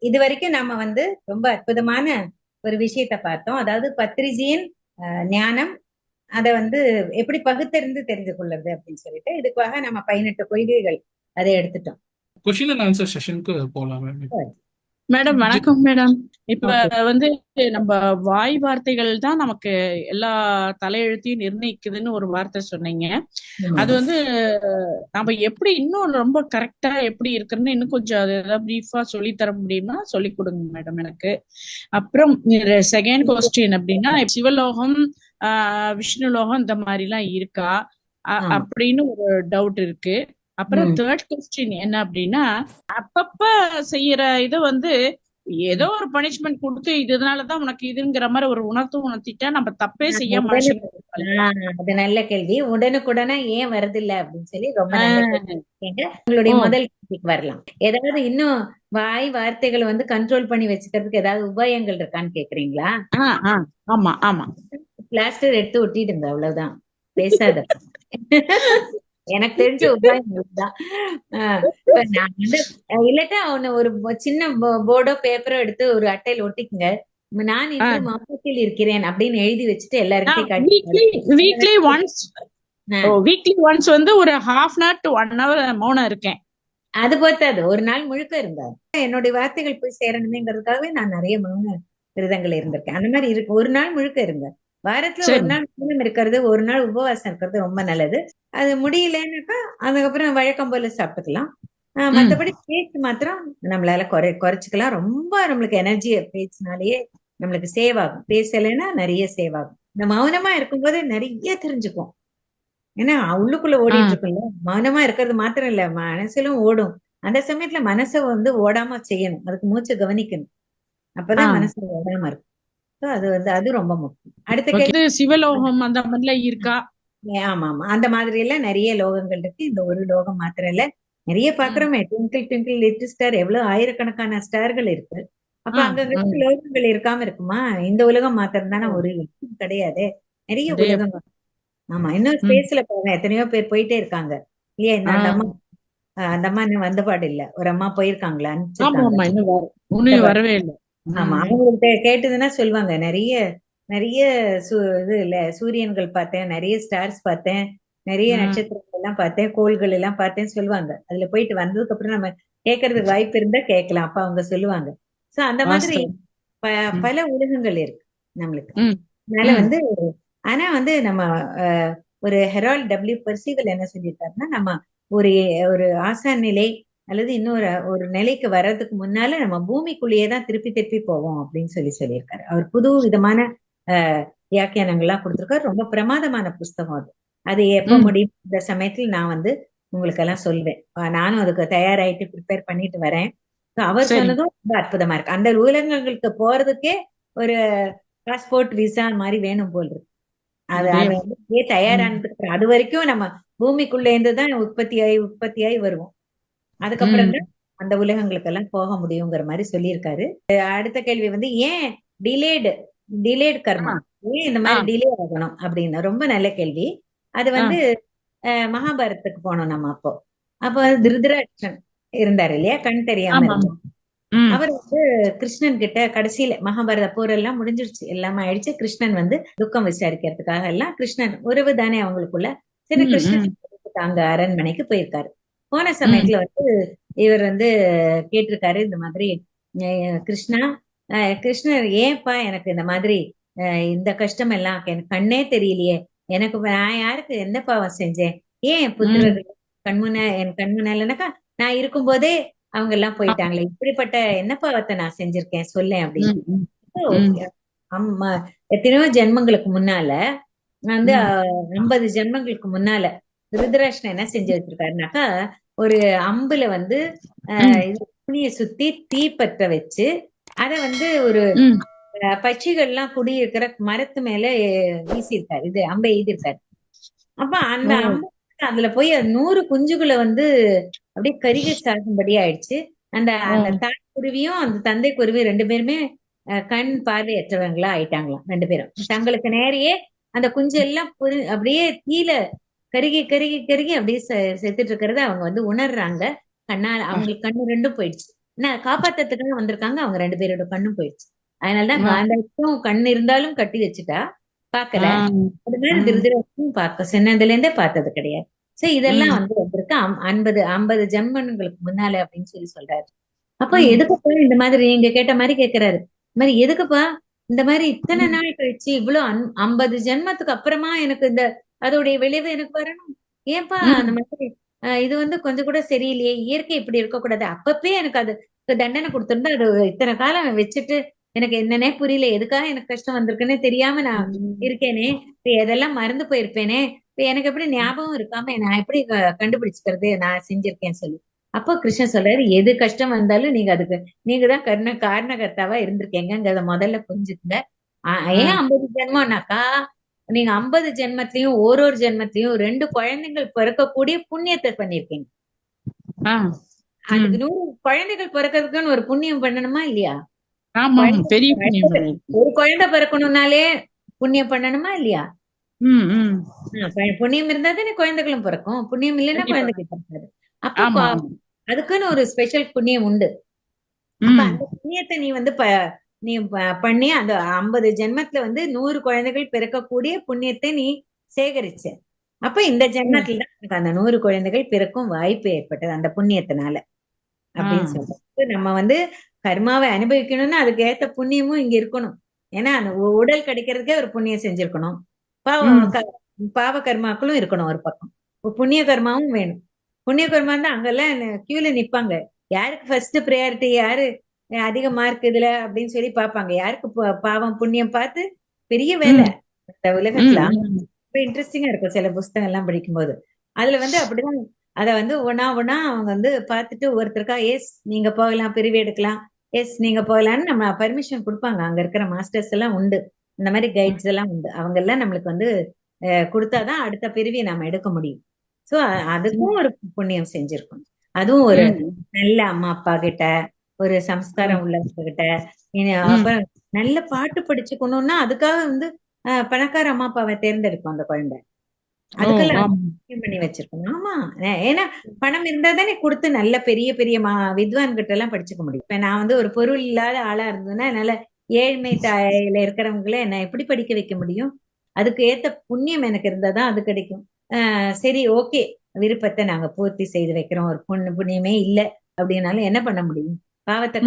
இது வரைக்கும் நம்ம வந்து ரொம்ப அற்புதமான ஒரு விஷயத்த பார்த்தோம். அதாவது பத்ரிஜியின் அஹ், ஞானம் அதை வந்து எப்படி பகுத்தறிந்து தெரிந்து கொள்ளுறது அப்படின்னு சொல்லிட்டு இதுக்காக நம்ம பதினெட்டு கொள்கைகள் அதை எடுத்துட்டோம். கொஷின் அண்ட் ஆன்சர் செஷனுக்கு போலாம் மேடம் வணக்கம் மேடம். இப்ப. வந்து நம்ம வாய் வார்த்தைகள் தான் நமக்கு எல்லா தலையெழுத்தையும் நிர்ணயிக்குதுன்னு ஒரு வார்த்தை சொன்னீங்க. அது வந்து நம்ம எப்படி இன்னும் ரொம்ப கரெக்டா எப்படி இருக்குன்னு இன்னும் கொஞ்சம் அது ஏதாவது பிரீஃபா சொல்லி தர முடியுமா? சொல்லி கொடுங்க மேடம் எனக்கு. அப்புறம் செகண்ட் கொஸ்டின் அப்படின்னா சிவலோகம் ஆஹ் விஷ்ணுலோகம் இந்த மாதிரி எல்லாம் இருக்கா. அப்படின்னு ஒரு டவுட் இருக்கு. அப்புறம். தேர்ட் கொஸ்டின் என்ன அப்படின்னா அப்பப்ப செய்யற இது வந்து ஏதோ ஒரு பனிஷ்மெண்ட் கொடுத்து இதனாலதான் உனக்கு இதுங்கிற மாதிரி ஒரு உணர்த்து உணர்த்திட்டா நம்ம தப்பே செய்ய அது நல்ல கேள்வி. உடனுக்குடனே ஏன் வருதில்ல அப்படின்னு சொல்லி ரொம்ப. உங்களுடைய. முதல் கேள்விக்கு வரலாம். ஏதாவது இன்னும் வாய் வார்த்தைகளை வந்து கண்ட்ரோல் பண்ணி வச்சுக்கிறதுக்கு ஏதாவது உபாயங்கள் இருக்கான்னு கேக்குறீங்களா? ஆமா ஆமா. பிளாஸ்டர் எடுத்து ஒட்டிடுங்க அவ்வளவுதான். பேசாத. எனக்கு தெரிஞ்ச இப்ப நான் வந்து இல்லாட்டா ஒண்ணு ஒரு சின்ன போர்டோ பேப்பரோ எடுத்து ஒரு அட்டையில ஒட்டிக்குங்க. நான் இன்று. மாவட்டத்தில் இருக்கிறேன் அப்படின்னு எழுதி வச்சுட்டு எல்லாருக்கிட்டையும் வீக்லி ஒன்ஸ். வீக்லி ஒன்ஸ் வந்து ஒரு half an hour to one hour மௌனம் இருக்கேன். அது பொறுத்தாது. ஒரு நாள் முழுக்க இருந்தார் என்னுடைய வார்த்தைகள் போய் சேரணுமேங்கிறதுக்காகவே நான் நிறைய மௌன விரதங்கள் இருந்திருக்கேன். அந்த மாதிரி இருக்கு. ஒரு நாள் முழுக்க இருங்க. வாரத்துல ஒரு. நாள் மௌனம் இருக்கிறது ஒரு நாள் உபவாசம் இருக்கிறது ரொம்ப நல்லது. அது முடியலன்னாக்கா அதுக்கப்புறம் வழக்கம் போல சாப்பிட்டுக்கலாம். மத்தபடி பேச்சு மாத்திரம் நம்மளால குறை குறைச்சிக்கலாம். ரொம்ப நம்மளுக்கு எனர்ஜி பேச்சினாலேயே நம்மளுக்கு சேவ் ஆகும். பேசலைன்னா நிறைய சேவ் ஆகும். இந்த மௌனமா இருக்கும்போது நிறைய தெரிஞ்சுக்கும் ஏன்னா உள்ளுக்குள்ள ஓடிட்டு இருக்குல்ல மௌனமா இருக்கிறது மாத்திரம் இல்ல மனசிலும் ஓடும். அந்த சமயத்துல மனசை வந்து ஓடாம செய்யணும். அதுக்கு மூச்சு கவனிக்கணும். அப்பதான். மனசு ஓடாம இருக்கும். அது வந்து அது ரொம்ப முக்கியம். அடுத்த கேள்வி? சிவலோகம் அந்த மாதிரிலாம் இருக்கா? ஆமா ஆமா அந்த மாதிரி எல்லாம் நிறைய லோகங்கள் இருக்கு. இந்த ஒரு லோகம் மாத்திரம் இல்ல நிறைய பாக்குறோமே. ட்விங்கிள் ட்விங்கிள் லிட்டில் ஸ்டார் எவ்வளவு ஆயிரக்கணக்கான ஸ்டார்கள் இருக்கு. அப்ப அங்க. லோகங்கள் இருக்காம இருக்குமா? இந்த உலகம் மாத்திரம் தானே ஒரு கிடையாது. நிறைய. உலகம் ஆமா. இன்னும். ஸ்பேஸ்ல போங்க எத்தனையோ பேர் போயிட்டே இருக்காங்க. இல்லையா? இந்த. அம்மா அந்த அம்மா இன்னும் வந்த பாடு இல்ல. ஒரு அம்மா போயிருக்காங்களா ஆமா ஆமா அனுப்பிச்சிருக்காங்க இன்னும் வர இன்னும் வரவே இல்லை. ஆமா. அவங்கள்ட்ட கேட்டதுன்னா சொல்லுவாங்க. நிறைய நிறைய சு இது இல்ல சூரியன்கள் பார்த்தேன் நிறைய ஸ்டார்ஸ் பார்த்தேன் நிறைய. நட்சத்திரங்கள் எல்லாம் பார்த்தேன் கோள்கள் எல்லாம் பார்த்தேன் சொல்லுவாங்க. அதுல போயிட்டு வந்ததுக்கு அப்புறம் நம்ம கேட்கறதுக்கு வாய்ப்பு இருந்தா கேட்கலாம். அப்ப அவங்க சொல்லுவாங்க. சோ அந்த மாதிரி. பல உலகங்கள் இருக்கு நம்மளுக்கு. அதனால. வந்து ஆனா வந்து நம்ம ஒரு ஹெரால்ட் டபிள்யூ பர்சிவல் என்ன சொல்லியிருக்காருன்னா நம்ம ஒரு ஒரு ஆசான் நிலை அல்லது இன்னொரு ஒரு நிலைக்கு வர்றதுக்கு முன்னால நம்ம பூமிக்குள்ளேயே தான் திருப்பி திருப்பி போவோம் அப்படின்னு சொல்லி சொல்லியிருக்காரு. அவர் புது விதமான அஹ், வியாக்கியானங்கள்லாம் கொடுத்திருக்காரு. ரொம்ப பிரமாதமான புஸ்தகம் அது. அது எப்ப. முடியும் இந்த சமயத்துல நான் வந்து உங்களுக்கு எல்லாம் சொல்வேன் நானும் அதுக்கு தயாராயிட்டு ப்ரிப்பேர் பண்ணிட்டு வரேன். அவர். சொன்னதும் ரொம்ப அற்புதமா இருக்கு. அந்த உலகங்களுக்கு போறதுக்கே ஒரு பாஸ்போர்ட் விசா மாதிரி வேணும் போல் இருக்கு. அது. அது தயாரானதுக்கு அது வரைக்கும் நம்ம பூமிக்குள்ள இருந்து தான் உற்பத்தியாகி உற்பத்தியாகி வருவோம். அதுக்கப்புறம். தான் அந்த உலகங்களுக்கு எல்லாம் போக முடியுங்கிற மாதிரி சொல்லியிருக்காரு. அடுத்த கேள்வி வந்து ஏன் டிலேடு டிலேட் கர்மா? ஏன் இந்த மாதிரி. டிலே ஆகணும் அப்படின்னு? ரொம்ப நல்ல கேள்வி. அது வந்து மகாபாரதத்துக்கு போனோம் நம்ம அப்போ. அப்போ திருதராட்சன் இருந்தாரு இல்லையா? கண் தெரியாம. அவர் வந்து கிருஷ்ணன் கிட்ட கடைசியில மகாபாரத போர் எல்லாம் முடிஞ்சிருச்சு எல்லாமே ஆயிடுச்சு. கிருஷ்ணன் வந்து துக்கம் விசாரிக்கிறதுக்காக எல்லாம் கிருஷ்ணன் உறவு தானே அவங்களுக்குள்ள? சரி கிருஷ்ணன். அங்க அரண்மனைக்கு போயிருக்காரு. போன சமயத்துல வந்து இவர் வந்து கேட்டிருக்காரு இந்த மாதிரி கிருஷ்ணா கிருஷ்ணர் ஏன்பா எனக்கு இந்த மாதிரி இந்த கஷ்டம் எல்லாம் எனக்கு கண்ணே தெரியலையே. எனக்கு நான் யாருக்கு என்ன பாவம் செஞ்சேன்? ஏன் என் புத்திரர்கள் கண்முன்ன என் கண்முன்னாலனாக்கா நான் இருக்கும்போதே அவங்க எல்லாம் போயிட்டாங்களே. இப்படிப்பட்ட என்ன பாவத்தை நான் செஞ்சிருக்கேன்? சொல்லேன் அப்படின்னு. அம்மா எத்தனையோ ஜென்மங்களுக்கு முன்னால வந்து ஐம்பது ஜென்மங்களுக்கு முன்னால திருதராஷ்டிரன் என்ன செஞ்சு வச்சிருக்காருனாக்கா ஒரு அம்புல வந்து துணிய சுத்தி தீ பற்ற வச்சு அத வந்து ஒரு பட்சிகள்லாம் குடியிருக்கிற மரத்து மேல வீசியிருக்காரு. இது அம்பை எய்திருக்காரு. அப்ப அந்த. அம்பு அதுல போய் நூறு குஞ்சுகளை வந்து அப்படியே கருகி சாகும்படி ஆயிடுச்சு. அந்த அந்த தாய் குருவியும் அந்த தந்தை குருவி ரெண்டு பேருமே அஹ், கண் பார்வையற்றவங்களா ஆயிட்டாங்களாம் ரெண்டு பேரும். தங்களுக்கு நேரையே அந்த குஞ்சு எல்லாம் அப்படியே தீல கருகி கருகி கருகி அப்படியே செத்துட்டு இருக்கிறத அவங்க வந்து உணர்றாங்க. கண்ணால் அவங்களுக்கு கண்ணு ரெண்டும் போயிடுச்சு. என்ன காப்பாத்துறதுக்காக வந்திருக்காங்க. அவங்க ரெண்டு பேரோட கண்ணும் போயிடுச்சு. அதனாலதான். காந்தாக்கும் கண் இருந்தாலும் கட்டி வச்சுட்டா பாக்கல ஆ, அது மாதிரி ம். திருதராஷ்டிரமும் பார்க்க சின்னதுல இருந்தே பார்த்தது கிடையாது. சோ இதெல்லாம். வந்து வந்திருக்கு. ஐம்- ஐம்பது ஐம்பது ஜென்மங்களுக்கு முன்னால அப்படின்னு சொல்லி சொல்றாரு. அப்ப. எதுக்குப்பா இந்த மாதிரி நீங்க கேட்ட மாதிரி கேக்குறாரு. இந்த மாதிரி எதுக்குப்பா? இந்த மாதிரி இத்தனை. நாள் கழிச்சு இவ்வளவு ஐம்பது ஜென்மத்துக்கு அப்புறமா எனக்கு இந்த அதோடைய விளைவு எனக்கு வரணும். ஏன்பா. அந்த மாதிரி இது வந்து கொஞ்சம் கூட சரியில்லையே இயற்கை இப்படி இருக்கக்கூடாது. அப்பப்பே எனக்கு அது தண்டனை கொடுத்திருந்தா அது இத்தனை காலம் வச்சுட்டு எனக்கு என்னன்னே புரியல எதுக்காக எனக்கு கஷ்டம் வந்திருக்குன்னே தெரியாம நான். இருக்கேனே இப்ப எதெல்லாம் மறந்து போயிருப்பேனே இப்ப எனக்கு எப்படி ஞாபகம் இருக்காம நான் எப்படி கண்டுபிடிச்சுக்கிறது நான் செஞ்சிருக்கேன் சொல்லி. அப்போ கிருஷ்ணன் சொல்றாரு எது கஷ்டம் வந்தாலும் நீங்க அதுக்கு நீங்க தான் கர்ண காரணகர்த்தாவா இருந்திருக்கீங்கிறத முதல்ல புரிஞ்சுக்குங்க. ஏன் ஐம்பது ஜென்மம்னாக்கா நீங்க ஐம்பது ஜென்மத்திலையும் ஓரொரு ஜென்மத்திலையும் ரெண்டு குழந்தைகள் பிறக்கக்கூடிய புண்ணியத்தை பண்ணிருக்கீங்க. அதுக்கு நூறு குழந்தைகள் பிறக்கிறதுக்குன்னு ஒரு புண்ணியம் பண்ணணுமா இல்லையா? ஒரு குழந்தை பிறக்கணும்னாலே புண்ணியம் பண்ணணுமா இல்லையா? புண்ணியம் இருந்தா தானே குழந்தைகளும் பிறக்கும். புண்ணியம் இல்லைன்னா. குழந்தைகள் பிறக்காது அப்போ அதுக்குன்னு ஒரு ஸ்பெஷல் புண்ணியம் உண்டு. அந்த புண்ணியத்தை நீ வந்து நீ பண்ணி அந்த ஐம்பது ஜென்மத்துல வந்து நூறு குழந்தைகள் பிறக்கக்கூடிய புண்ணியத்தை நீ சேகரிச்ச. அப்ப இந்த ஜென்மத்துல தான் உனக்கு அந்த நூறு குழந்தைகள் பிறக்கும் வாய்ப்பு ஏற்பட்டது அந்த புண்ணியத்தினால. அப்படின்னு. சொல்றாரு நம்ம வந்து கர்மாவை அனுபவிக்கணும்னா அதுக்கு ஏத்த புண்ணியமும் இங்க இருக்கணும். ஏன்னா அந்த உடல் கிடைக்கிறதுக்கே ஒரு புண்ணியம் செஞ்சிருக்கணும். பாவம் பாவ கர்மாக்களும் இருக்கணும் ஒரு பக்கம். புண்ணிய கர்மாவும் வேணும். புண்ணிய கர்மா தான் அங்கெல்லாம் கியூல நிப்பாங்க. யாருக்கு ஃபர்ஸ்ட் ப்ரையாரிட்டி யாரு அதிக மார்க் இதுல அப்படின்னு சொல்லி பாப்பாங்க யாருக்கு பாவம் புண்ணியம் பார்த்து பெரிய வேலை. இந்த உலகத்துல இன்ட்ரெஸ்டிங்கா இருக்கும் சில புஸ்தகம் எல்லாம் படிக்கும்போது. அதுல வந்து அப்படிதான் அத வந்து ஒன்னா ஒன்னா அவங்க வந்து பார்த்துட்டு ஒருத்தருக்கா எஸ் நீங்க போகலாம் பிரிவு எடுக்கலாம். எஸ் நீங்க போகலாம்னு நம்ம பர்மிஷன் கொடுப்பாங்க. அங்க இருக்கிற மாஸ்டர்ஸ் எல்லாம் உண்டு. இந்த மாதிரி கைட்ஸ் எல்லாம் உண்டு. அவங்க எல்லாம் நம்மளுக்கு வந்து கொடுத்தாதான் அடுத்த பிரிவை நாம எடுக்க முடியும். சோ அதுக்கும் ஒரு புண்ணியம் செஞ்சிருக்கோம். அதுவும் ஒரு. நல்ல அம்மா அப்பா கிட்ட ஒரு சம்ஸ்காரம் உள்ளவங்க கிட்ட இனி அப்புறம் நல்ல பாட்டு படிச்சுக்கணும்னா அதுக்காக வந்து பணக்கார அம்மா அப்பாவை தேர்ந்தெடுக்கும் அந்த குழந்தை. அதுக்கெல்லாம் பண்ணி வச்சிருக்கணும். ஆமா. ஏன்னா பணம் இருந்தா தானே கொடுத்து நல்ல பெரிய பெரிய மா வித்வான் கிட்ட எல்லாம் படிச்சுக்க முடியும். இப்ப நான் வந்து ஒரு பொருள் இல்லாத ஆளா இருந்ததுன்னா என்னால ஏழ்மை தாயில இருக்கிறவங்கள என்ன எப்படி படிக்க வைக்க முடியும்? அதுக்கு ஏத்த புண்ணியம் எனக்கு இருந்தாதான் அது கிடைக்கும். ஆஹ் சரி ஓகே. விருப்பத்தை நாங்க பூர்த்தி செய்து வைக்கிறோம். ஒரு புண்ணு புண்ணியமே இல்ல. அப்படின்னாலும் என்ன பண்ண முடியும்? பாவத்தை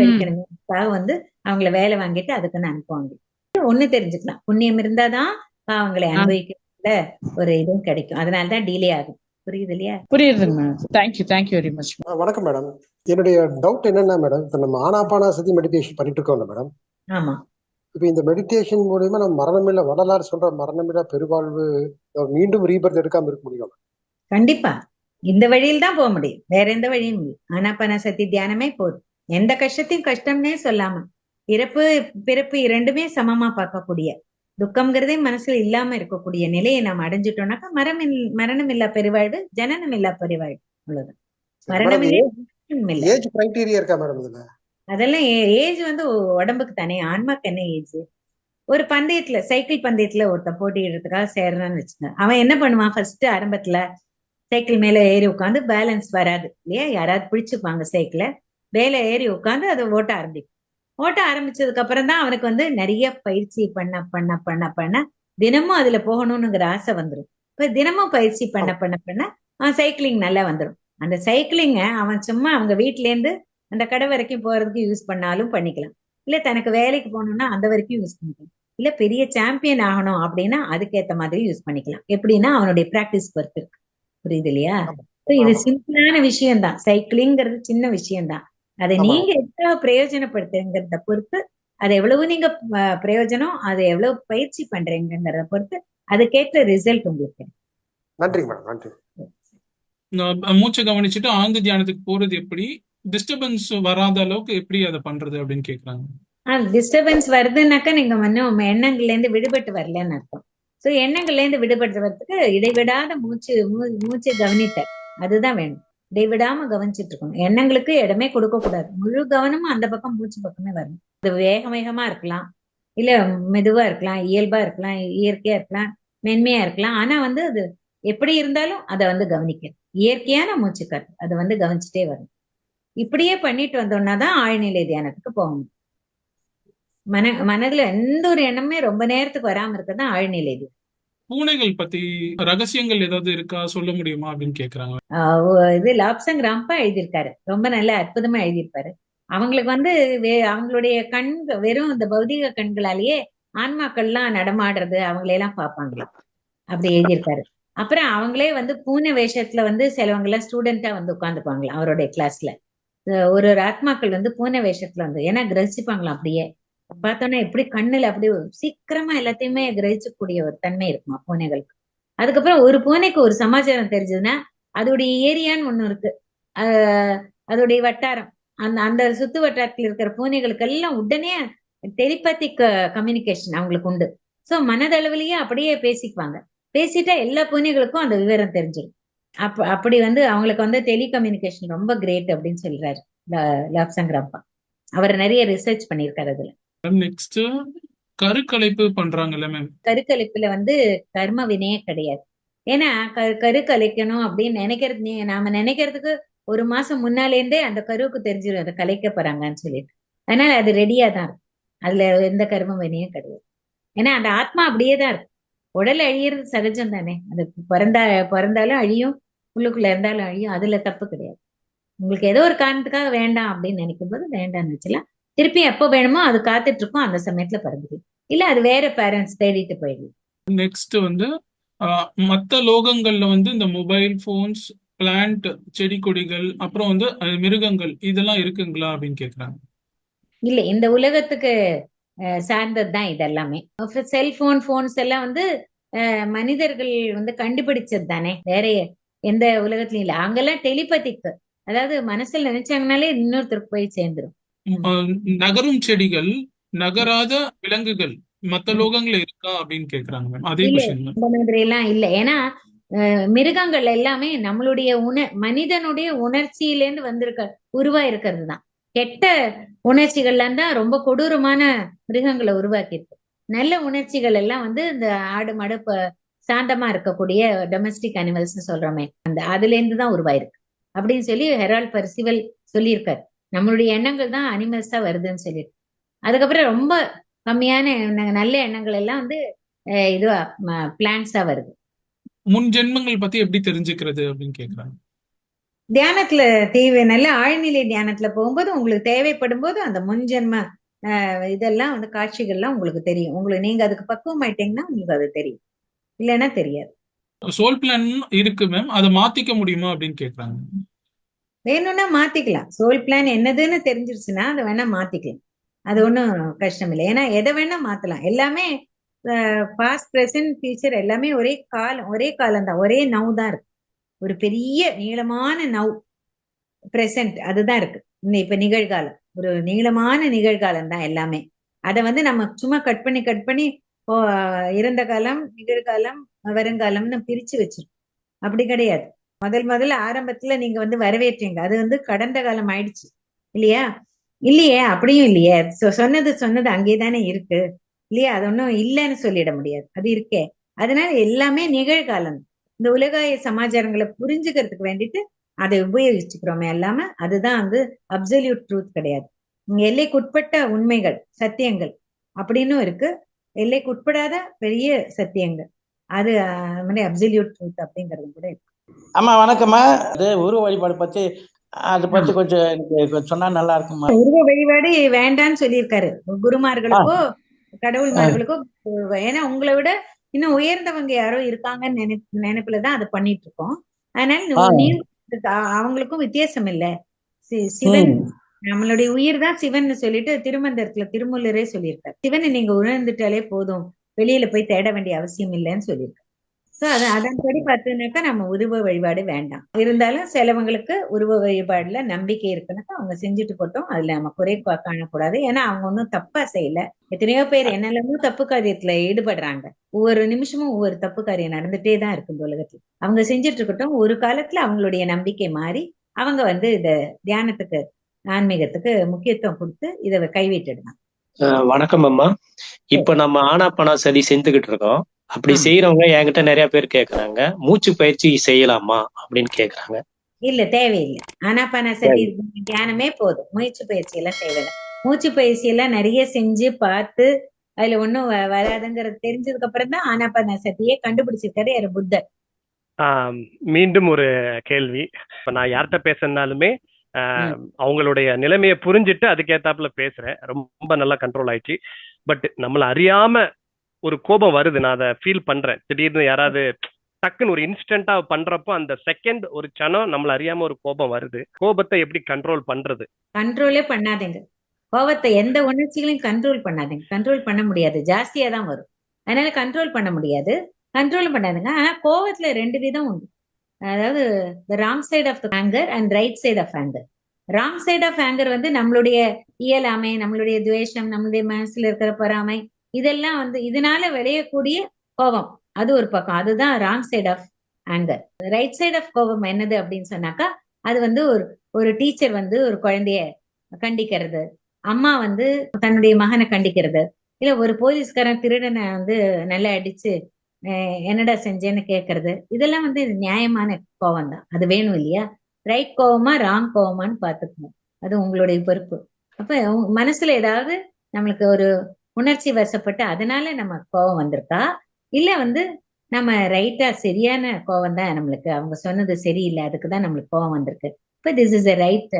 பாவம் வந்து அவங்கள வேலை வாங்கிட்டு அதுக்குன்னு அனுப்புவாங்க. ஒண்ணு தெரிஞ்சுக்கலாம். புண்ணியம் இருந்தாதான் பாவங்களை. அனுபவிக்கிறதுல ஒரு இதுவும் கிடைக்கும். அதனாலதான் டிலே ஆகும். புரியுது இல்லையா? புரியுதுங்க ma'am thank you thank you very much வணக்கம் மேடம். என்னுடைய டவுட் என்னன்னா மேடம் இப்போ நம்ம ஆனாபானாசதி மெடிடேஷன் பண்ணிட்டு இருக்கோம்ல மேடம். ஆமா. இப்போ இந்த மெடிடேஷன் மூலியமா நம்ம மரணமில்ல வள்ளலார் சொல்ற மரணமில்ல பெருவாழ்வு மீண்டும் ரீபர்த் எடுக்காம இருக்க முடியும்? கண்டிப்பா. இந்த வழியில் தான் போக முடியும். வேற எந்த வழியும் இல்லை. ஆனாபான சத்தி தியானமே போதும். எந்த கஷ்டத்தையும் கஷ்டம்னே சொல்லாம இறப்பு பிறப்பு இரண்டுமே சமமா பார்க்கக்கூடிய துக்கம்ங்கிறதே மனசுல இல்லாம இருக்கக்கூடிய நிலையை நாம் அடைஞ்சிட்டோம்னாக்கா மரம் மரணம் இல்லா பெருவாழ்வு ஜனனம் இல்லா பெருவாழ்வு அவ்வளவுதான் மரணம் ஏஜ் கிரைட்டீரியா இருக்கா மேடம் இதுல? அதெல்லாம் ஏஜ் வந்து உடம்புக்கு தானே ஆன்மாக்கு என்ன ஏஜ்? ஒரு பந்தயத்துல சைக்கிள் பந்தயத்துல ஒருத்தன் போட்டியிடுறதுக்காக சேர்றான்னு வச்சுங்க அவன் என்ன பண்ணுவான்? ஃபர்ஸ்ட் ஆரம்பத்துல சைக்கிள் மேல ஏறி உட்காந்து பேலன்ஸ் வராது இல்லையா? யாராவது பிடிச்சுப்பாங்க சைக்கிளை. மேல ஏறி உட்காந்து அதை ஓட்ட ஆரம்பிக்கும். ஓட்ட ஆரம்பிச்சதுக்கு அப்புறம் தான் அவனுக்கு வந்து நிறைய பயிற்சி பண்ண பண்ண பண்ண பண்ண தினமும் அதுல போகணும்னுங்கிற ஆசை வந்துடும் இப்ப தினமும் பயிற்சி பண்ண பண்ண பண்ண அவன் சைக்கிளிங் நல்லா வந்துடும் அந்த சைக்கிளிங்க அவன் சும்மா அவங்க வீட்ல இருந்து அந்த கடை வரைக்கும் போறதுக்கு யூஸ் பண்ணாலும் பண்ணிக்கலாம். இல்ல தனக்கு வேலைக்கு போகணும்னா அந்த வரைக்கும் யூஸ் பண்ணிக்கலாம். இல்ல பெரிய சாம்பியன் ஆகணும் அப்படின்னா அதுக்கேத்த மாதிரி யூஸ் பண்ணிக்கலாம். எப்படின்னா அவனுடைய பிராக்டிஸ் பொறுத்து இருக்கு. புரியுது இல்லையா? இது. சிம்பிளான விஷயம் தான் சைக்கிளிங்கிறது சின்ன விஷயம் தான் அதை. நீங்க எவ்வளவு பிரயோஜனப்படுத்துறீங்கிறத பொறுத்து அது எவ்வளவு நீங்க பிரயோஜனம் அதை எவ்வளவு பயிற்சி பண்றீங்கிறத பொறுத்து அதுக்கேற்ற ரிசல்ட் உங்களுக்கு. நன்றிங்க மேடம் நன்றி. நான் மூச்சை கவனிச்சுட்டு ஆழ்ந்த தியானத்துக்கு போறது எப்படி? டிஸ்டர்பன்ஸ் வராத அளவுக்கு எப்படி அதை பண்றது அப்படின்னு கேக்குறாங்க. டிஸ்டர்பன்ஸ் வருதுன்னாக்கா நீங்க வந்து எண்ணங்கள்ல இருந்து விடுபட்டு வரலன்னு அர்த்தம். சோ எண்ணங்கள்ல இருந்து விடுபட்டு வர்றதுக்கு இடைவிடாத மூச்சு மூ- மூச்சை கவனித்த அதுதான் வேணும். இடைவிடாம கவனிச்சிட்டு இருக்கணும் எண்ணங்களுக்கு இடமே கொடுக்க கூடாது முழு கவனமும் அந்த பக்கம் மூச்சு பக்கமே வரணும். அது வேக வேகமா இருக்கலாம். இல்ல மெதுவா இருக்கலாம். இயல்பா இருக்கலாம். இயற்கையா இருக்கலாம். மென்மையா இருக்கலாம். ஆனா வந்து அது எப்படி இருந்தாலும் அதை வந்து கவனிக்கணும். இயற்கையான மூச்சுக்காற்று. அதை வந்து கவனிச்சுட்டே வரணும். இப்படியே பண்ணிட்டு வந்தோம்னா தான் ஆழ்நிலை தியானத்துக்கு போகணும் மன மனதுல எந்த ஒரு எண்ணமே ரொம்ப நேரத்துக்கு வராம இருக்கதான் ஆழ்நிலை தியானம். பூனைகள் பத்தி ரகசியங்கள் ஏதாவது இருக்கா? சொல்ல முடியுமா? அப்படின்னு கேக்குறாங்க. இது லாப்சங் ராம்பா எழுதியிருக்காரு. ரொம்ப நல்ல அற்புதமா எழுதியிருப்பாரு. அவங்களுக்கு வந்து அவங்களுடைய கண் வெறும் இந்த பௌதிக கண்களாலேயே ஆன்மாக்கள்லாம் நடமாடுறது அவங்களையெல்லாம் பார்ப்பாங்களாம். அப்படி எழுதியிருக்காரு. அப்புறம் அவங்களே வந்து பூனை வேஷத்துல வந்து சிலவங்க எல்லாம் ஸ்டூடெண்டா வந்து உட்காந்துப்பாங்களாம் அவருடைய கிளாஸ்ல ஒரு ஒரு ஆத்மாக்கள் வந்து பூனை வேஷத்துல வந்து ஏன்னா கிரசிப்பாங்களாம் அப்படியே. பார்த்தோன்னா எப்படி கண்ணுல அப்படி சீக்கிரமா எல்லாத்தையுமே கிரகிச்சக்கூடிய ஒரு தன்மை இருக்குமா பூனைகளுக்கு? அதுக்கப்புறம் ஒரு பூனைக்கு ஒரு சமாச்சாரம் தெரிஞ்சதுன்னா அதோடைய ஏரியான்னு ஒண்ணு இருக்கு. அதோடைய வட்டாரம். அந்த அந்த சுத்து வட்டாரத்தில் இருக்கிற பூனைகளுக்கு எல்லாம் உடனே டெலிபத்திக் கம்யூனிகேஷன் அவங்களுக்கு உண்டு. சோ மனதளவுலயே அப்படியே பேசிக்குவாங்க. பேசிட்டா எல்லா பூனைகளுக்கும் அந்த விவரம் தெரிஞ்சிடும். அப்ப அப்படி வந்து அவங்களுக்கு வந்து டெலிகம்யூனிகேஷன் ரொம்ப கிரேட் அப்படின்னு சொல்றாரு லாப்சங்கராப்பா அவர் நிறைய ரிசர்ச் பண்ணியிருக்காரு அதுல. நெக்ஸ்ட் கருக்கலைப்பு பண்றாங்கல்ல மேம் கருக்கலைப்புல வந்து கர்ம வினையே கிடையாது. ஏன்னா கரு கரு கலைக்கணும் அப்படின்னு நினைக்கிறது நீ- நாம நினைக்கிறதுக்கு ஒரு மாசம் முன்னால இருந்தே அந்த கருவுக்கு தெரிஞ்சிடும் அதை கலைக்க போறாங்கன்னு சொல்லிட்டு. அதனால அது ரெடியா தான் இருக்கும். அதுல எந்த கர்ம வினையும் கிடையாது. ஏன்னா அந்த ஆத்மா அப்படியே தான் இருக்கும். உடல் அழியறது சகஜம் தானே. அது பிறந்தா பிறந்தாலும் அழியும் உள்ளுக்குள்ள இருந்தாலும் அழியும் அதுல தப்பு கிடையாது. உங்களுக்கு ஏதோ ஒரு காரணத்துக்காக வேண்டாம் அப்படின்னு நினைக்கும் போது வேண்டாம்னு வச்சுலாம் திருப்பி எப்போ வேணுமோ அது காத்துட்டு இருக்கும் அந்த சமயத்துல பிறந்துடும் இல்ல அது வேற பேரண்ட்ஸ் தேடிட்டு போயிடும் நெக்ஸ்ட் வந்து மத்த லோகங்கள்ல வந்து இந்த மொபைல் போன்ஸ் பிளான்ட் செடி கொடிகள் அப்புறம் வந்து மிருகங்கள் இதெல்லாம் இருக்குங்களா அப்படின்னு கேக்குறாங்க. இல்ல இந்த உலகத்துக்கு அஹ், சார்ந்ததுதான் இதெல்லாமே. செல்போன் போன்ஸ் எல்லாம் வந்து மனிதர்கள் வந்து கண்டுபிடிச்சது தானே. வேற எந்த உலகத்துலயும் இல்ல. அங்கெல்லாம் டெலிபதிக் அதாவது மனசுல நினைச்சாங்கனாலே இன்னொருத்தருக்கு போய் சேர்ந்துரும். நகரும் செடிகள் நகராத விலங்குகள் மத்த லோகங்கள்ல இருக்கா அப்படின்னு கேக்குறாங்க மேம். அதே கொஸ்டின் மாதிரி எல்லாம் இல்ல. ஏன்னா மிருகங்கள் எல்லாமே நம்மளுடைய உண மனிதனுடைய உணர்ச்சியிலேருந்து வந்திருக்க உருவா இருக்கிறது தான். கெட்ட உணர்ச்சிகள்லாம் தான் ரொம்ப கொடூரமான மிருகங்களை உருவாக்கியிருக்கு. நல்ல உணர்ச்சிகள் எல்லாம் வந்து இந்த ஆடு மாடு சாந்தமா இருக்கக்கூடிய டொமஸ்டிக் அனிமல்ஸ் சொல்றோமே அந்த அதுல இருந்து தான் உருவாயிருக்கு. அப்படின்னு சொல்லி ஹெரால்ட் பர்சிவல் சொல்லியிருக்காரு. நம்மளுடைய எண்ணங்கள் தான் அனிமல்ஸா வருதுன்னு சொல்லிட்டு. அதுக்கப்புறம் ரொம்ப கம்மியான நல்ல எண்ணங்கள் எல்லாம் வந்து அஹ், இதுவா பிளான்ஸா வருது. முன் ஜென்மங்கள் பத்தி எப்படி தெரிஞ்சுக்கிறது அப்படின்னு கேக்குறாங்க. தியானத்துல தேவை நல்ல ஆழ்நிலை தியானத்துல போகும்போது உங்களுக்கு தேவைப்படும் போது அந்த முன்ஜென்ம இதெல்லாம் வந்து காட்சிகள்லாம் உங்களுக்கு தெரியும். உங்களுக்கு நீங்க அதுக்கு பக்குவம் ஆயிட்டீங்கன்னா உங்களுக்கு அது தெரியும். இல்லைன்னா தெரியாது. சோல் பிளான் இருக்கு மேம் அதை மாத்திக்க முடியுமா அப்படின்னு கேக்குறாங்க. வேணும்னா மாத்திக்கலாம். சோல் பிளான் என்னதுன்னு தெரிஞ்சிருச்சுன்னா அதை வேணா மாத்திக்கலாம். அது ஒன்றும் கஷ்டம் இல்லை. ஏன்னா எதை வேணா மாத்தலாம். எல்லாமே பாஸ்ட் ப்ரெசன்ட் ஃபியூச்சர் எல்லாமே ஒரே காலம் ஒரே காலம் தான். ஒரே நவ் தான் இருக்கு. ஒரு பெரிய நீளமான நவ் ப்ரெசன்ட் அதுதான் இருக்கு. இந்த இப்ப நிகழ்காலம். ஒரு நீளமான நிகழ்காலம் தான் எல்லாமே. அதை வந்து நம்ம சும்மா கட் பண்ணி கட் பண்ணி இறந்த காலம் நிகழ்காலம் வருங்காலம்னு பிரிச்சு வச்சிருக்கோம். அப்படி கிடையாது. முதல் முதல்ல ஆரம்பத்துல நீங்க வந்து வரவேற்றீங்க. அது வந்து கடந்த காலம் ஆயிடுச்சு. இல்லையா? இல்லையே அப்படியும் இல்லையே. சொன்னது சொன்னது அங்கேதானே இருக்கு. இல்லையா? அது ஒன்றும் இல்லைன்னு சொல்லிட முடியாது. அது இருக்கே. அதனால எல்லாமே நிகழ்காலம். இந்த உலகாய சமாச்சாரங்களை புரிஞ்சுக்கிறதுக்கு வேண்டிட்டு அதை உபயோகிச்சுக்கிறோமே இல்லாம அதுதான் வந்து அப்சல்யூட் ட்ரூத் கிடையாது. எல்லைக்குட்பட்ட உண்மைகள் சத்தியங்கள் அப்படின்னும் இருக்கு. எல்லைக்குட்படாத பெரிய சத்தியங்கள். அது மாதிரி அப்சல்யூட் ட்ரூத் அப்படிங்கிறது கூட இருக்கு. ஆமா வணக்கம்மா. அது உருவ வழிபாடு பத்தி அதை பத்தி கொஞ்சம் எனக்கு சொன்னா நல்லா இருக்குமா உருவ வழிபாடு வேண்டான்னு சொல்லியிருக்காரு. குருமார்களுக்கோ கடவுள்மார்களுக்கோ ஏன்னா உங்களை விட இன்னும் உயர்ந்தவங்க யாரோ இருக்காங்கன்னு நினை நினைப்புலதான் அதை பண்ணிட்டு இருக்கோம் அதனால அவங்களுக்கும் வித்தியாசம் இல்ல. சி- சிவன். நம்மளுடைய உயிர் தான் சிவன் சொல்லிட்டு திருமந்திரத்துல திருமூலரே சொல்லியிருக்காரு. சிவனை நீங்க உணர்ந்துட்டாலே போதும். வெளியில போய் தேட வேண்டிய அவசியம் இல்லைன்னு சொல்லியிருக்காரு. சோ அது அதன்படி பார்த்தீங்கன்னாக்கா நம்ம உருவ வழிபாடு வேண்டாம். இருந்தாலும் சிலவங்களுக்கு உருவ வழிபாடுல நம்பிக்கை இருக்குன்னாக்கா அவங்க செஞ்சுட்டு போட்டோம். அதுல நம்ம குறை காணக்கூடாது. ஏன்னா அவங்க ஒன்றும் தப்பா செய்யல. எத்தனையோ பேர் என்னெல்லாமோ தப்பு காரியத்துல ஈடுபடுறாங்க. ஒவ்வொரு நிமிஷமும் ஒவ்வொரு தப்பு காரியம் நடந்துட்டே தான் இருக்கு இந்த உலகத்துல. அவங்க செஞ்சுட்டு இருக்கட்டும். ஒரு காலத்துல அவங்களுடைய நம்பிக்கை மாறி அவங்க வந்து இத தியானத்துக்கு ஆன்மீகத்துக்கு முக்கியத்துவம் கொடுத்து இதை கைவிட்டுடலாம் அஹ் வணக்கம் அம்மா. இப்ப நம்ம ஆனாபானா சரி செஞ்சுக்கிட்டு இருக்கோம். அப்படி. செய்யறவங்க என்கிட்ட நிறைய பேர் கேக்குறாங்க. மூச்சு பயிற்சி செய்யலாமா அப்படின்னு கேக்குறாங்க. இல்ல தேவையில்லை. ஆனாபானசதி தியானமே போதும். மூச்சு பயிற்சி எல்லாம் தேவையில்லை. மூச்சு பயிற்சி எல்லாம் நிறைய செஞ்சு பார்த்து அதுல ஒண்ணும் வராதுங்கிறது தெரிஞ்சதுக்கு அப்புறம் தான் ஆனாபானசதியே கண்டுபிடிச்சிருக்காரு யாரு புத்தர். மீண்டும் ஒரு கேள்வி. இப்ப நான் யார்கிட்ட பேசுனாலுமே ஆஹ், அவங்களுடைய நிலைமையை புரிஞ்சுட்டு அதுக்கேத்தாப்புல பேசுறேன். ரொம்ப நல்லா கண்ட்ரோல் ஆயிடுச்சு. பட் நம்மள அறியாம ஒரு கோபம் வருது நான் அதை ஃபீல் பண்றேன். திடீர்னு யாராவது டக்குன்னு ஒரு இன்ஸ்டன்டா பண்றப்போ அந்த செகண்ட் ஒரு சனம் நம்மள அறியாம ஒரு கோபம் வருது. கோபத்தை எப்படி கண்ட்ரோல் பண்றது? கண்ட்ரோலே பண்ணாதீங்க. கோபத்தை எந்த உணர்ச்சிகளையும் கண்ட்ரோல் பண்ணாதீங்க. கண்ட்ரோல் பண்ண முடியாது. ஜாஸ்தியா தான் வரும். அதனால கண்ட்ரோல் பண்ண முடியாது. கண்ட்ரோல் பண்ணாதுங்க. ஆனா கோவத்துல ரெண்டு விதம் உண்டு. அதாவது the wrong side of the anger and right side of anger wrong side of anger வந்து நம்மளுடைய இயலாமை நம்மளுடைய துவேஷம் நம்மளுடைய மனசுல இருக்கிற பொறாமை இதெல்லாம் வந்து இதனால விளையக்கூடிய கோபம். அது ஒரு பக்கம். அதுதான் wrong side of anger right side of கோபம் என்னது அப்படின்னு சொன்னாக்கா அது வந்து ஒரு ஒரு டீச்சர் வந்து ஒரு குழந்தைய கண்டிக்கிறது. அம்மா வந்து தன்னுடைய மகனை கண்டிக்கிறது. இல்ல ஒரு போலீஸ்காரன் திருடனை வந்து நல்லா அடிச்சு என்னடா செஞ்சேன்னு கேக்குறது இதெல்லாம் வந்து நியாயமான கோவம் தான். அது வேணும் இல்லையா? ரைட் கோவமா ராங் கோவமான்னு பாத்துக்கணும் அது உங்களுடைய பொறுப்பு. அப்ப மனசுல ஏதாவது நம்மளுக்கு ஒரு உணர்ச்சி வசப்பட்டு அதனால நம்ம கோவம் வந்திருக்கா? இல்ல வந்து நம்ம ரைட்டா சரியான கோவம் தான் நம்மளுக்கு. அவங்க சொன்னது சரியில்லை அதுக்கு தான் நம்மளுக்கு கோவம் வந்திருக்கு. இப்ப this is a right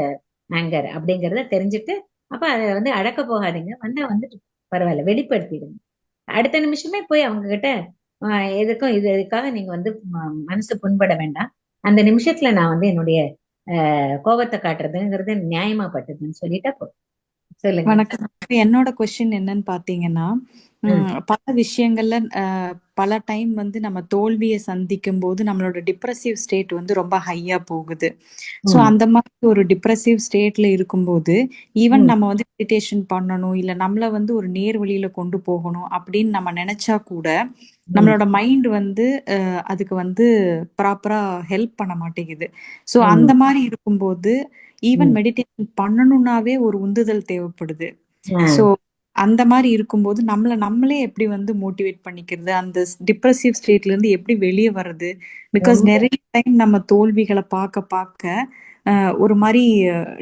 anger அப்படிங்கிறத தெரிஞ்சுட்டு அப்ப அதை வந்து அடக்க போகாதீங்க. வந்தா வந்துட்டு பரவாயில்ல வெளிப்படுத்திடுங்க. அடுத்த நிமிஷமே போய் அவங்க கிட்ட ஆஹ் எதுக்கும் இது இதுக்காக நீங்க வந்து மனசு புண்பட வேண்டாம். அந்த நிமிஷத்துல நான் வந்து என்னுடைய கோபத்தை காட்டுறதுங்கிறது நியாயமா பட்டதுன்னு சொல்லிட்டா போதும். சொல்லுங்க வணக்கம் என்னோட கொஸ்டின் என்னன்னு பாத்தீங்கன்னா பல விஷயங்கள்ல பல டைம் வந்து நம்ம தோல்வியை சந்திக்கும் போது நம்மளோட டிப்ரெசிவ் ஸ்டேட் வந்து ரொம்ப ஹையா போகுது ஸோ. அந்த மாதிரி ஒரு டிப்ரெசிவ் ஸ்டேட்ல இருக்கும்போது ஈவன். நம்ம வந்து மெடிடேஷன் பண்ணணும் இல்ல நம்மள வந்து ஒரு நேர் வழியில கொண்டு போகணும் அப்படின்னு நம்ம நினைச்சா கூட. நம்மளோட மைண்ட் வந்து அதுக்கு வந்து ப்ராப்பரா ஹெல்ப் பண்ண மாட்டேங்குது ஸோ அந்த. மாதிரி இருக்கும்போது ஈவன். மெடிடேஷன் பண்ணணும்னாவே ஒரு உந்துதல் தேவைப்படுது. ஸோ அந்த மாதிரி இருக்கும்போது நம்மள நம்மளே எப்படி வந்து மோட்டிவேட் பண்ணிக்கிறது? அந்த டிப்ரெசிவ் ஸ்டேட்ல இருந்து எப்படி வெளியே வர்றது? பிகாஸ் நிறைய டைம் நம்ம தோல்விகளை பார்க்க பார்க்க ஒரு மாதிரி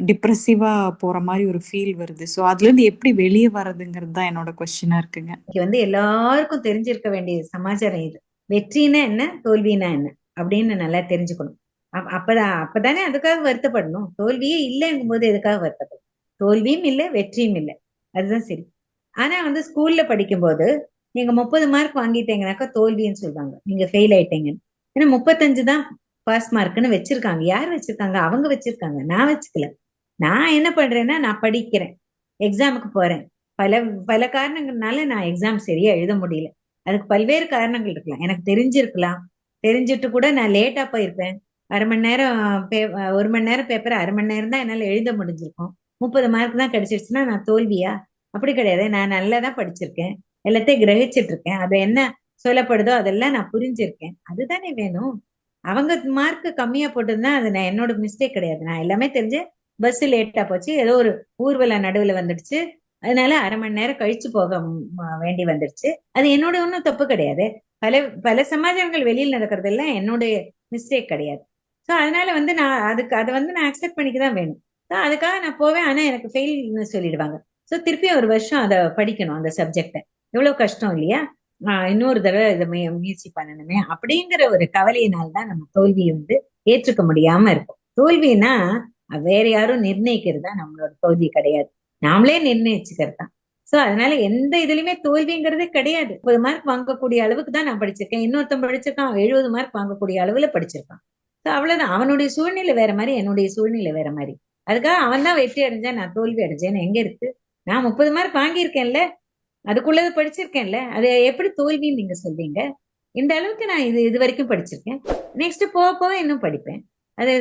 டிப்ரெசிவா போற மாதிரி ஒரு ஃபீல் வருது. ஸோ அதுல இருந்து எப்படி வெளியே வர்றதுங்கிறது தான் என்னோட கொஸ்டினா இருக்குங்க. இன்னைக்கு வந்து எல்லாருக்கும் தெரிஞ்சிருக்க வேண்டிய சமாச்சாரம் இது. வெற்றினா என்ன? தோல்வினா என்ன? அப்படின்னு நல்லா தெரிஞ்சுக்கணும். அப்பதான் அப்பதானே அதுக்காக வருத்தப்படணும். தோல்வியே இல்லைங்கும் போது எதுக்காக வருத்தப்படும் தோல்வியும் இல்லை வெற்றியும் இல்லை. அதுதான் சரி. ஆனா வந்து ஸ்கூல்ல படிக்கும்போது நீங்க முப்பது மார்க் வாங்கிட்டீங்கனாக்கா தோல்வின்னு சொல்லுவாங்க. நீங்க ஃபெயில் ஆயிட்டீங்கன்னு. ஏன்னா முப்பத்தஞ்சு தான் பாஸ் மார்க்னு வச்சிருக்காங்க. யார் வச்சிருக்காங்க? அவங்க வச்சிருக்காங்க. நான் வச்சுக்கல. நான் என்ன பண்றேன்னா நான் படிக்கிறேன். எக்ஸாமுக்கு போறேன். பல பல காரணங்கள்னால நான் எக்ஸாம் சரியா எழுத முடியல. அதுக்கு பல்வேறு காரணங்கள் இருக்கலாம். எனக்கு தெரிஞ்சிருக்கலாம். தெரிஞ்சிட்டு கூட நான் லேட்டா போயிருப்பேன். அரை மணி நேரம் பே- ஒரு மணி நேரம் பேப்பர் அரை மணி நேரம் தான் என்னால எழுத முடிஞ்சிருக்கும். முப்பது மார்க் தான் கிடைச்சிருச்சுன்னா நான் தோல்வியா? அப்படி கிடையாது. நான் நல்லா தான் படிச்சிருக்கேன். எல்லாத்தையும் கிரகிச்சிட்டு இருக்கேன். அது என்ன சொல்லப்படுதோ அதெல்லாம் நான் புரிஞ்சிருக்கேன். அதுதானே வேணும். அவங்க மார்க் கம்மியா போட்டிருந்தா அது நான் என்னோட மிஸ்டேக் கிடையாது. நான் எல்லாமே தெரிஞ்சு பஸ் லேட்டா போச்சு. ஏதோ ஒரு ஊர்வல நடுவுல வந்துடுச்சு. அதனால அரை மணி நேரம் கழிச்சு போக வேண்டி வந்துடுச்சு. அது என்னோட ஒன்றும் தப்பு கிடையாது. பல பல சமாஜங்கள் வெளியில் நடக்கிறதெல்லாம் என்னுடைய மிஸ்டேக் கிடையாது. ஸோ அதனால வந்து நான் அதுக்கு அதை வந்து நான் அக்செப்ட் பண்ணிக்க தான் வேணும். ஸோ அதுக்காக நான் போவேன். ஆனா எனக்கு ஃபெயில்னு சொல்லிடுவாங்க. ஸோ திருப்பி ஒரு வருஷம் அதை படிக்கணும் அந்த சப்ஜெக்டை எவ்வளவு கஷ்டம் இல்லையா? ஆஹ் இன்னொரு தடவை இதை முயற்சி பண்ணணுமே அப்படிங்கிற ஒரு கவலையினால் தான் நம்ம தோல்வியை வந்து ஏற்றுக்க முடியாம இருக்கும். தோல்வினா வேற யாரும் நிர்ணயிக்கிறது தான் நம்மளோட தோல்வி கிடையாது. நாமளே நிர்ணயிச்சுக்கிறது தான். சோ அதனால எந்த இதுலயுமே தோல்விங்கிறதே கிடையாது. முப்பது மார்க் வாங்கக்கூடிய அளவுக்கு தான் நான் படிச்சிருக்கேன். இன்னொருத்தன் படிச்சிருக்கான் எழுபது மார்க் வாங்கக்கூடிய அளவுல படிச்சிருக்கான். அவ்வளவுதான். அவனுடைய சூழ்நிலை வேற மாதிரி என்னுடைய சூழ்நிலை வேற மாதிரி. அதுக்காக அவன் தான் வெற்றி அடைஞ்சான் நான் தோல்வி அடைஞ்சேன்னு எங்க இருக்கு? நான் முப்பது மார்க் வாங்கியிருக்கேன்ல? அதுக்குள்ளது படிச்சிருக்கேன்ல? அது எப்படி தோல்வின்னு நீங்க சொல்றீங்க? இந்த அளவுக்கு நான் இது இது வரைக்கும் படிச்சிருக்கேன். நெக்ஸ்ட் போக போக இன்னும் படிப்பேன். அது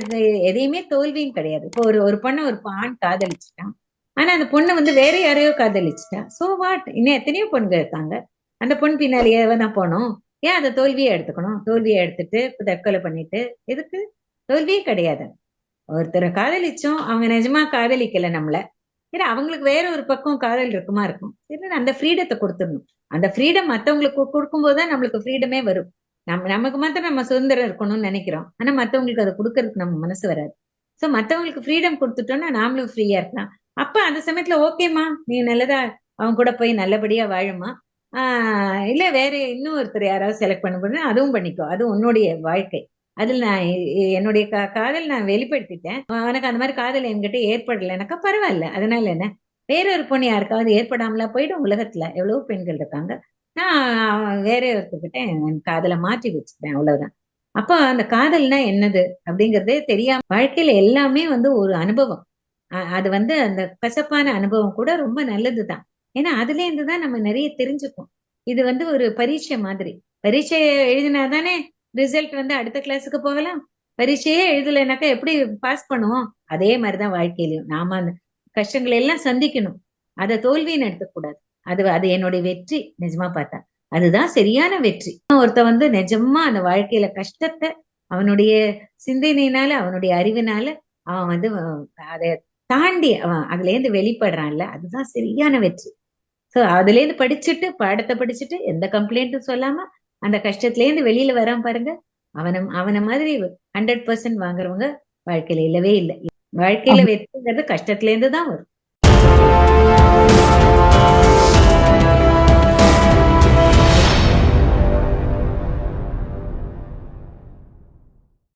எதையுமே தோல்வியும் கிடையாது. இப்போ ஒரு ஒரு பொண்ணை ஒரு ஆண் காதலிச்சுட்டான். ஆனா அந்த பொண்ணு வந்து வேற யாரையோ காதலிச்சுட்டான் சோ வாட் இன்னும் எத்தனையோ பொண்ணுங்க இருக்காங்க. அந்த பொண்ணு பின்னாலேயே தான் போனோம். ஏன் அதை தோல்வியை எடுத்துக்கணும்? தோல்வியை எடுத்துட்டு இப்ப தற்கொலை பண்ணிட்டு எதுக்கு? தோல்வியே கிடையாது. ஒருத்தரை காதலிச்சோம் அவங்க நிஜமா காதலிக்கல நம்மள. ஏன்னா அவங்களுக்கு வேற ஒரு பக்கம் காதல் இருக்குமா இருக்கும். சரி அந்த ஃப்ரீடத்தை கொடுத்துடணும். அந்த ஃப்ரீடம் மத்தவங்களுக்கு கொடுக்கும்போது தான் நம்மளுக்கு ஃப்ரீடமே வரும். நம்ம நமக்கு மாத்திரம் நம்ம சுதந்திரம் இருக்கணும்னு நினைக்கிறோம். ஆனா மத்தவங்களுக்கு அதை கொடுக்கறதுக்கு நம்ம மனசு வராது. சோ மத்தவங்களுக்கு ஃப்ரீடம் கொடுத்துட்டோம்னா நாமளும் ஃப்ரீயா இருக்கலாம். அப்ப அந்த சமயத்துல ஓகேம்மா நீ நல்லதா அவங்க கூட போய் நல்லபடியா வாழுமா இல்ல வேற இன்னும் ஒருத்தர் யாராவது செலக்ட் பண்ண போனா அதுவும் பண்ணிக்கோ. அது உன்னுடைய வாழ்க்கை. அதில் நான் என்னுடைய கா காதல் நான் வெளிப்படுத்திட்டேன். உனக்கு அந்த மாதிரி காதல் என்கிட்ட ஏற்படலைனாக்கா பரவாயில்ல. அதனால என்ன? வேற ஒரு பொண்ணு யாருக்காவது ஏற்படாமலா போயிடும் உலகத்துல. எவ்வளவோ பெண்கள் இருக்காங்க. நான் வேற ஒருத்தர்கிட்ட என் காதலை மாற்றி வச்சுப்பேன் அவ்வளவுதான். அப்போ அந்த காதல்னா என்னது? அப்படிங்கறதே தெரியாம வாழ்க்கையில எல்லாமே வந்து ஒரு அனுபவம். அது வந்து அந்த கசப்பான அனுபவம் கூட ரொம்ப நல்லதுதான். ஏன்னா அதுல இருந்து தான் நம்ம நிறைய தெரிஞ்சுப்போம். இது வந்து ஒரு பரீட்சை மாதிரி. பரீட்சை எழுதினாதானே ரிசல்ட் வந்து அடுத்த கிளாஸுக்கு போகலாம்? பரீட்சையே எழுதலைனாக்கா எப்படி பாஸ் பண்ணுவோம்? அதே மாதிரிதான் வாழ்க்கையிலையும். நாம அந்த கஷ்டங்களை எல்லாம் சந்திக்கணும். அதை தோல்வின்னு எடுத்துக்கூடாது. அது அது என்னுடைய வெற்றி நிஜமா பார்த்தா. அதுதான் சரியான வெற்றி. ஒருத்த வந்து நிஜமா அந்த வாழ்க்கையில கஷ்டத்தை அவனுடைய சிந்தனையினால அவனுடைய அறிவினால அவன் வந்து அதை தாண்டி அவன் அதுல இருந்து வெளிப்படுறான்ல அதுதான் சரியான வெற்றி. சோ அதுல இருந்து படிச்சுட்டு பாடத்தை படிச்சுட்டு எந்த கம்ப்ளைண்ட்டும் சொல்லாம அந்த கஷ்டத்துல இருந்து வெளியில வரான் பாருங்க. அவன அவன மாதிரி ஹண்ட்ரட் பர்சன்ட் வாங்குறவங்க வாழ்க்கையில இல்லவே இல்லை. வாழ்க்கையில வெற்றிங்கிறது கஷ்டத்துல இருந்து தான் வரும்.